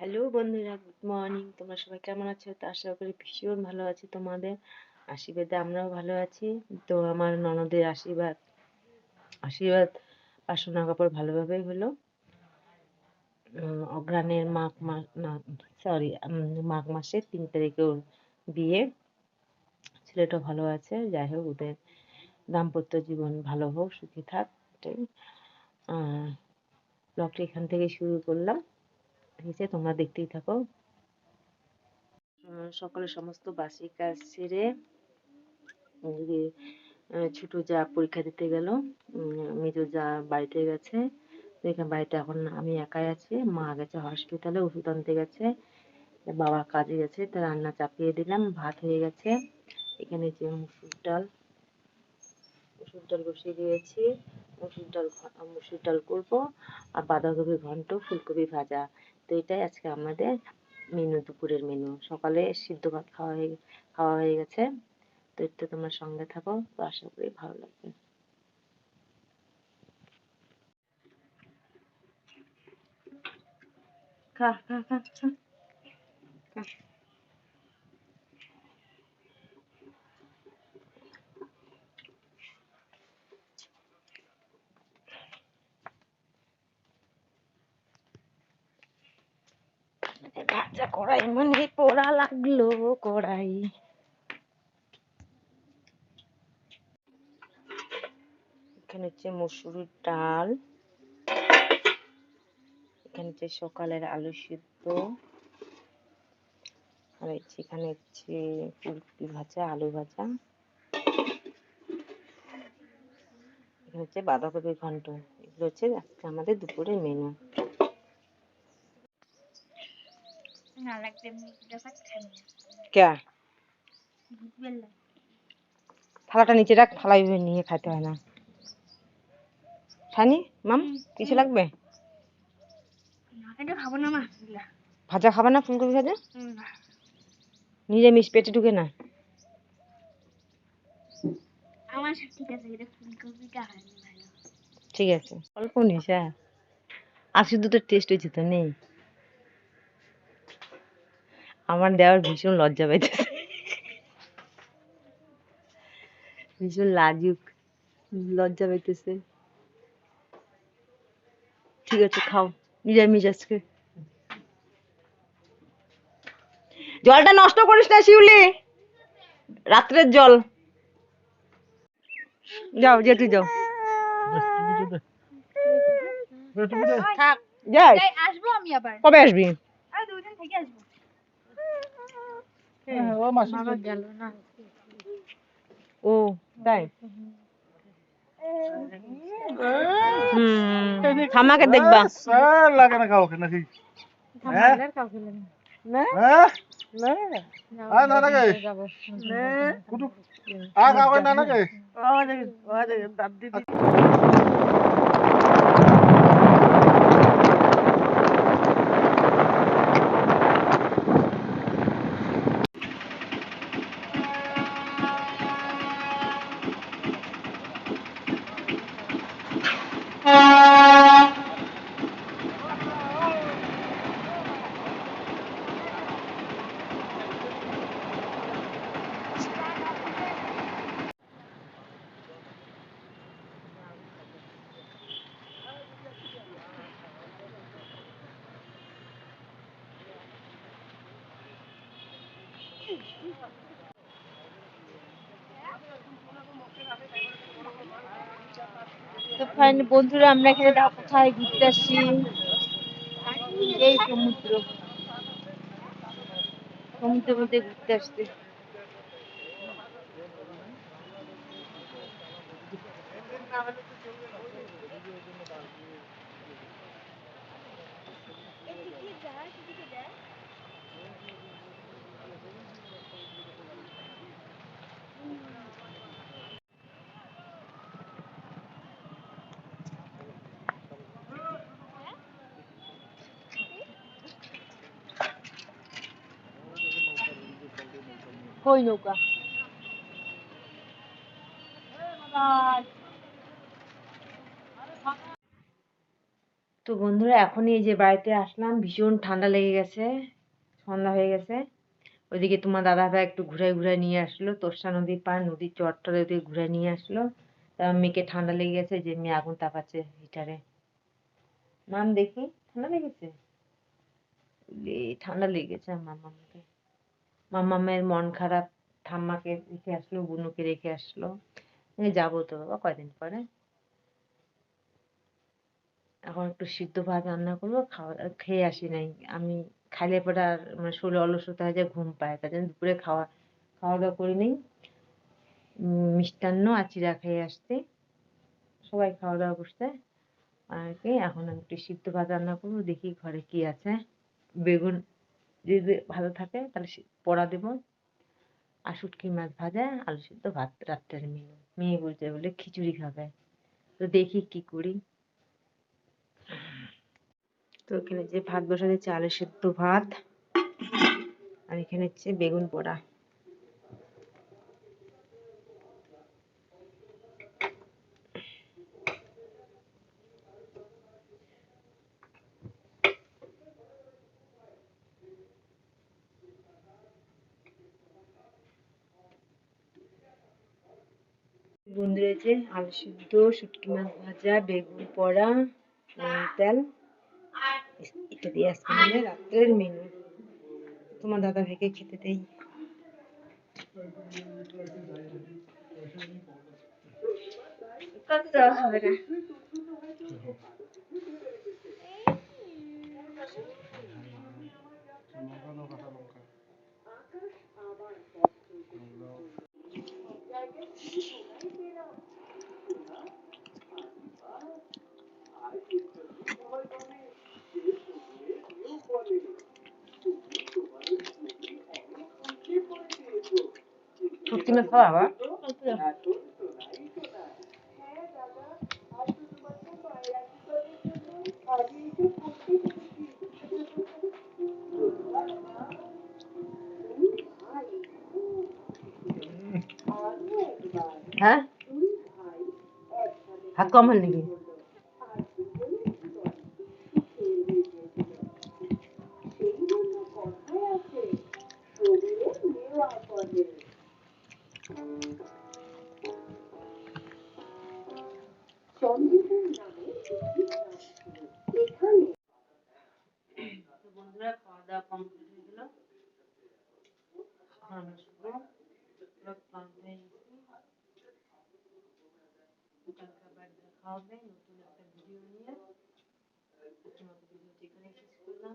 Hello বন্ধুরা good morning তোমরা সবাই কেমন আছো? তো আশা করি ভীষণ ভালো আছি। তোমাদের আশীর্বাদে আমরাও ভালো আছি। তো আমার ননদের আশীর্বাদ আশীর্বাদ আর সোনা কাপড় ভালোভাবেই হলো। উম, অগ্রহায়ণের মাঘ মাস না সরি মাঘ মাসের তিন তারিখে ওর বিয়ে। ছেলেটা ভালো আছে যাই হোক ওদের দাম্পত্য জীবন ভালো হোক সুখী থাক এটাই। এখান থেকে শুরু করলাম। আছে তোমরা দেখতেই থাকো। সকালে সমস্ত বাসি কাজ সেরে এদিকে ছোট যা পরীক্ষা দিতে গেল মেজো যা বাড়িতে গেছে এখানে বাড়িতে এখন আমি একাই আছি। মা গেছে হসপিটালে ওষুধ আনতে গেছে বাবা কাজে গেছে, তা রান্না চাপিয়ে দিলাম, ভাত হয়ে গেছে। এখানে যে মুসুর ডাল মুসুর ডাল বসিয়ে দিয়েছি, মুসুর ডাল মুসুর ডাল করব, আর বাঁধাকপি ঘন্ট, ফুলকপি ভাজা। তো এটাই আজকে আমাদের মেনু দুপুরের মেনু সকালে সিদ্ধ ভাত খাওয়া হয়ে খাওয়া হয়ে গেছে। তো একটু তোমার সঙ্গে থাকো, তো আশা করি ভালো লাগবে। খা খা খা খা খা। এ ভাজা কড়াই মানে পোড়া লাগল, কড়াই। এখানে হচ্ছে মসুরির ডাল। এখানে হচ্ছে সকালের আলু সিদ্ধ। আর হচ্ছে এখানে হচ্ছে ফুলকপি ভাজা, আলু ভাজা। এখানে হচ্ছে বাঁধাকপি ঘন্ট। এগুলো হচ্ছে আজকে আমাদের দুপুরের মেনু না লাগবে এমনি ব্যাপার খাই কে? থালাটা নিচে রাখ থালা নিয়ে খেতে হয় না। মাম কিছু লাগবে? এটা খাব না মা ভাজা খাবে না ফুলকপি ভাজা। নিরামিষ পেটে ঢুকে না? আমার ঠিক আছে এটা ফুলকপিটা ঠিক আছে। অল্প নিস আর শুধু তো টেস্ট হয়েছে তো নেই। আমার দেওয়ার ভীষণ লজ্জা পাইতেছে। ভীষণ লাজুক লজ্জা পাইতেছে। ঠিক আছে খাও। নিরামিষ আজকে। জলটা নষ্ট করিস না শিউলি। রাত্রের জল। যাও যে তুই যাও। থাক। এই, আসব আবার। কবে আসবি। দিন থেকে আসব গেল না। ও তাই? হুম দেখবা। লাগে না কাউকে নাকি? হ্যাঁ? না। তো ফাইনালি বন্ধুরা আমরা এখানে কোথায় ঘুরতে আসছি এই সমুদ্র। সমুদ্রের মধ্যে ঘুরতে আসছে কই নৌকা। তো বন্ধুরা, এখনই এই যে বাড়িতে আসলাম, ভীষণ ঠান্ডা লেগে গেছে, সন্ধ্যা হয়ে গেছে। ওইদিকে তোমার দাদা ভাই একটু ঘুরে ঘুরে নিয়ে আসলো তোরসা নদীর পার নদীর চটটা ওদিকে ঘুরে নিয়ে আসলো। তা মেয়েকে ঠান্ডা লেগে গেছে, যে মেয়ে আগুন তাপাচ্ছে হিটারে। মাম দেখি, ঠান্ডা লেগেছে? ঠান্ডা লেগেছে আমার মামাকে। মামামের মন খারাপ, ঠাম্মাকে রেখে আসলো, বুনুকে রেখে আসলো। যাব তো বাবা কয়দিন পরে। এখন একটু সিদ্ধ ভাত রান্না করব, খাওয়া, খেয়ে আসি নাই। আমি খাইলে পরে আর মানে শরীরে অলসতা হয়ে যায়, ঘুম পায় তার জন্য দুপুরে খাওয়া খাওয়া দাওয়া করি নেই। মিষ্টান্ন আর চিড়া খেয়ে আসছি। সবাই খাওয়া দাওয়া করছে। আর কি, এখন আমি একটু সিদ্ধ ভাত রান্না করব, দেখি ঘরে কি আছে। বেগুন যদি ভালো থাকে তাহলে পড়া দেবো। আর শুটকি মাছ ভাজা, আলু সিদ্ধ ভাত রাত্রের মেনু মেয়ে বলছে, বলে খিচুড়ি খাবে। তো দেখি কি করি। তো এখানে যে ভাত বসাতে আলু সেদ্ধ ভাত। আর এখানে হচ্ছে বেগুন পোড়া। বন্ধু রয়েছে আলু সিদ্ধ শুটকি মাছ ভাজা বেগুন পড়া নুন তেল এটা দিয়ে আজকে মানে রাত্রের মেনু তোমার দাদা ভাইকে খেতে দেই। কত দেওয়া হবে না খাওয়া আবার কত দেওয়া? হ্যাঁ হাত কম হল বন্ধুরা খাওয়া দাওয়া কমপ্লিট হয়ে নতুন একটা ভিডিও নিয়ে। ভিডিওটি এখানে শেষ করলাম।